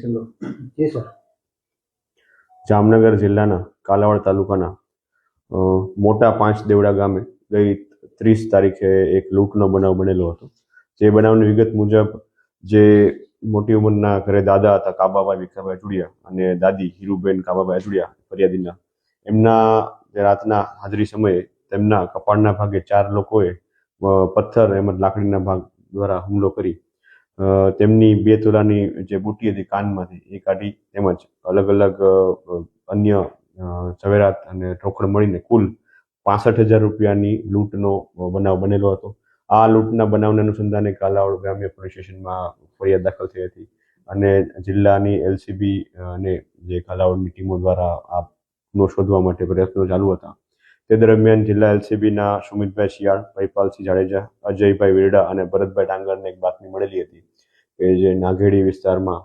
છેલ્લો. જી, સર. જામનગર જિલ્લાના કાલાવાડ તાલુકાના મોટા પાંચ દેવડા ગામે ગઈ ત્રીસ તારીખે એક લૂંટનો બનાવ બનેલો હતો. જે બનાવની વિગત મુજબ જે મોટી ઉંમરના ઘરે દાદા હતા, કાબાભાઈ વિખાભાઈ અજુડિયા અને દાદી હીરુબેન કાબાભાઈ અજુડિયા ફરિયાદીના, એમના રાતના હાજરી સમયે તેમના કપાળના ભાગે ચાર લોકોએ પથ્થર એમજ લાકડીના ભાગ દ્વારા હુમલો કરી તેમની બે તોલાની જે બુટી હતી કાનમાંથી, એ કાઢી તેમજ અલગ અલગ અન્ય ઝવેરાત અને રોકડ મળીને કુલ પાસઠ હજાર રૂપિયાની લૂંટનો બનાવ બનેલો હતો. આ લૂંટના બનાવને અનુસંધાને કાલાવડ ગ્રામ્ય પોલીસ સ્ટેશનમાં ફરિયાદ દાખલ થઈ હતી અને જિલ્લાની એલસીબી અને જે કાલાવડની ટીમો દ્વારા આ ગુનો શોધવા માટે પ્રયત્નો ચાલુ હતા. તે દરમિયાન જિલ્લા એલસીબીના સુમિતભાઈ શિયાળ ભયપાલસિંહ જાડેજા, અજયભાઈ વિરડા અને ભરતભાઈ ડાંગરને એક બાતમી મળેલી હતી કે જે નાઘેડી વિસ્તારમાં